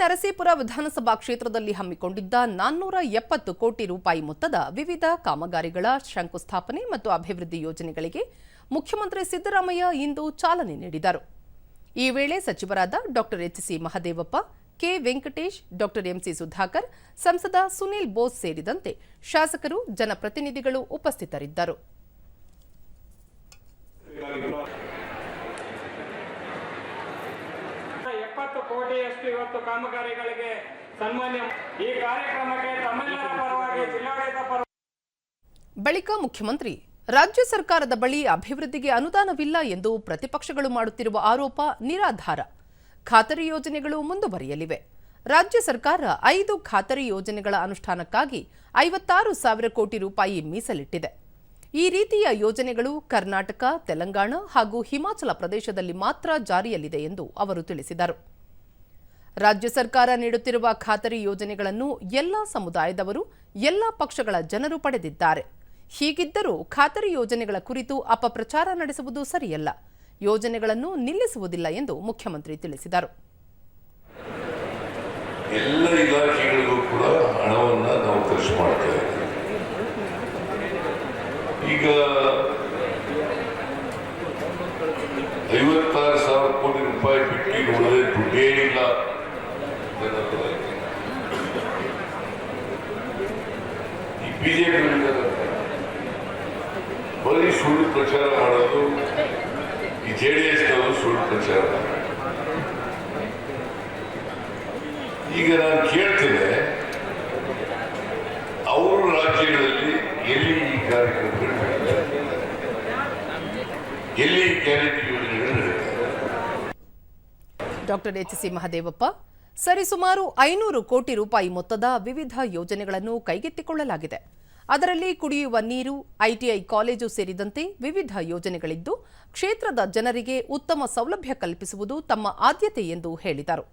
ನರಸೀಪುರ ವಿಧಾನಸಭಾ ಕ್ಷೇತ್ರದಲ್ಲಿ ಹಮ್ಮಿಕೊಂಡಿದ್ದ ನಾನ್ನೂರ ಎಪ್ಪತ್ತು ಕೋಟಿ ರೂಪಾಯಿ ಮೊತ್ತದ ವಿವಿಧ ಕಾಮಗಾರಿಗಳ ಶಂಕುಸ್ಥಾಪನೆ ಮತ್ತು ಅಭಿವೃದ್ಧಿ ಯೋಜನೆಗಳಿಗೆ ಮುಖ್ಯಮಂತ್ರಿ ಸಿದ್ದರಾಮಯ್ಯ ಇಂದು ಚಾಲನೆ ನೀಡಿದರು. ಈ ವೇಳೆ ಸಚಿವರಾದ doctor H C Mahadevappa, K Venkatesh, doctor M C Sudhakar, ಸಂಸದ ಸುನೀಲ್ ಬೋಸ್ ಸೇರಿದಂತೆ ಶಾಸಕರು, ಜನಪ್ರತಿನಿಧಿಗಳು ಉಪಸ್ಥಿತರಿದ್ದರು ಎಪ್ಪತ್ತು ಕೋಟಿಯಷ್ಟು ಇವತ್ತು ಕಾಮಗಾರಿಗಳಿಗೆ ಸನ್ಮಾನ್ಯ ಈ ಕಾರ್ಯಕ್ರಮಕ್ಕೆ ತಮ್ಮೆಲ್ಲರ ಪರವಾಗಿ ಜಿಲ್ಲಾಡಳಿತ ಪರ ಬಳಿಕ ಮುಖ್ಯಮಂತ್ರಿ, ರಾಜ್ಯ ಸರ್ಕಾರದ ಬಳಿ ಅಭಿವೃದ್ಧಿಗೆ ಅನುದಾನವಿಲ್ಲ ಎಂದು ಪ್ರತಿಪಕ್ಷಗಳು ಮಾಡುತ್ತಿರುವ ಆರೋಪ ನಿರಾಧಾರ. ಖಾತರಿ ಯೋಜನೆಗಳು ಮುಂದುವರಿಯಲಿವೆ. ರಾಜ್ಯ ಸರ್ಕಾರ ಐದು ಖಾತರಿ ಯೋಜನೆಗಳ ಅನುಷ್ಠಾನಕ್ಕಾಗಿ ಐವತ್ತಾರು ಸಾವಿರ ಕೋಟಿ ರೂಪಾಯಿ ಮೀಸಲಿಟ್ಟಿದೆ. ಈ ರೀತಿಯ ಯೋಜನೆಗಳು ಕರ್ನಾಟಕ, ತೆಲಂಗಾಣ ಹಾಗೂ ಹಿಮಾಚಲ ಪ್ರದೇಶದಲ್ಲಿ ಮಾತ್ರ ಜಾರಿಯಲ್ಲಿದೆ ಎಂದು ಅವರು ತಿಳಿಸಿದರು. ರಾಜ್ಯ ಸರ್ಕಾರ ನೀಡುತ್ತಿರುವ ಖಾತರಿ ಯೋಜನೆಗಳನ್ನು ಎಲ್ಲ ಸಮುದಾಯದವರು, ಎಲ್ಲ ಪಕ್ಷಗಳ ಜನರು ಪಡೆದಿದ್ದಾರೆ. ಹೀಗಿದ್ದರೂ ಖಾತರಿ ಯೋಜನೆಗಳ ಕುರಿತು ಅಪಪ್ರಚಾರ ನಡೆಸುವುದು ಸರಿಯಲ್ಲ. ಯೋಜನೆಗಳನ್ನು ನಿಲ್ಲಿಸುವುದಿಲ್ಲ ಎಂದು ಮುಖ್ಯಮಂತ್ರಿ ತಿಳಿಸಿದರು. ಎಲ್ಲ ಇಲಾಖೆಗಳಿಗೂ ಕೂಡ ಹಣವನ್ನ ನಾವು ಖರ್ಚು ಈಗ ಐವತ್ತಾರು ಸಾವಿರ ಕೋಟಿ ರೂಪಾಯಿ ಬಿಟ್ಟು ನೋಡಿದ್ರೆ ದುಡ್ಡೇ ಇಲ್ಲ ಈ ಬಿಜೆಪಿ ಬರೀ ಸುಳ್ಳು ಪ್ರಚಾರ ಮಾಡೋದು ಈ ಜೆ ಡಿ ಎಸ್ನವರು ಸುಳ್ಳು ಪ್ರಚಾರ ಈಗ ನಾನು ಕೇಳ್ತೇನೆ, ಅವರು ರಾಜ್ಯಗಳಲ್ಲಿ ಎಲ್ಲಿ ಈ ಕಾರ್ಯಕ್ರಮಗಳು? ಎಲ್ಲಿ ಕ್ಯಾರೆಟ್ ಯೋಜನೆಗಳು ಡಾಕ್ಟರ್ ಡಾಕ್ಟರ್ ಎಚ್ಸಿ ಮಹದೇವಪ್ಪ ಸರಿಸುಮಾರು ಐನೂರು ಕೋಟಿ ರೂಪಾಯಿ ಮೊತ್ತದ ವಿವಿಧ ಯೋಜನೆಗಳನ್ನು ಕೈಗೆತ್ತಿಕೊಳ್ಳಲಾಗಿದೆ. ಅದರಲ್ಲಿ ಕುಡಿಯುವ ನೀರು, ಐಟಿಐ ಕಾಲೇಜು ಸೇರಿದಂತೆ ವಿವಿಧ ಯೋಜನೆಗಳಿದ್ದು, ಕ್ಷೇತ್ರದ ಜನರಿಗೆ ಉತ್ತಮ ಸೌಲಭ್ಯ ಕಲ್ಪಿಸುವುದು ತಮ್ಮ ಆದ್ಯತೆ ಎಂದು ಹೇಳಿದರು.